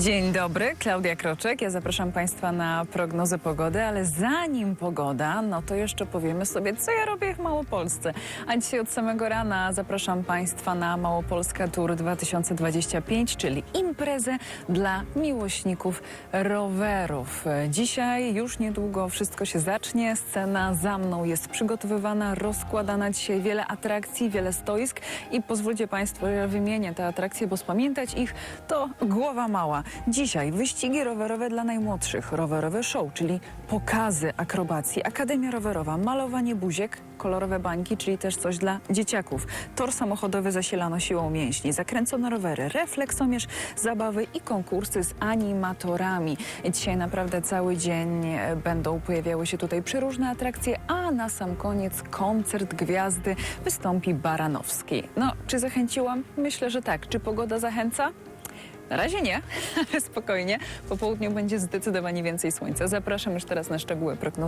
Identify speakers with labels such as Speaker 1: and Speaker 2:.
Speaker 1: Dzień dobry, Klaudia Kroczek. Ja zapraszam Państwa na prognozę pogody, ale zanim pogoda, no to jeszcze powiemy sobie, co ja robię w Małopolsce. A dzisiaj od samego rana zapraszam Państwa na Małopolska Tour 2025, czyli imprezę dla miłośników rowerów. Dzisiaj już niedługo wszystko się zacznie. Scena za mną jest przygotowywana, rozkładana dzisiaj wiele atrakcji, wiele stoisk i pozwólcie Państwo, że wymienię te atrakcje, bo spamiętać ich to głowa mała. Dzisiaj wyścigi rowerowe dla najmłodszych, rowerowe show, czyli pokazy akrobacji, akademia rowerowa, malowanie buziek, kolorowe bańki, czyli też coś dla dzieciaków. Tor samochodowy zasilano siłą mięśni, zakręcone rowery, refleksomierz, zabawy i konkursy z animatorami. Dzisiaj naprawdę cały dzień e, będą pojawiały się tutaj przeróżne atrakcje, a na sam koniec koncert gwiazdy wystąpi Baranowski. No, czy zachęciłam? Myślę, że tak. Czy pogoda zachęca? Na razie nie, ale spokojnie. Po południu będzie zdecydowanie więcej słońca. Zapraszam już teraz na szczegóły prognozy.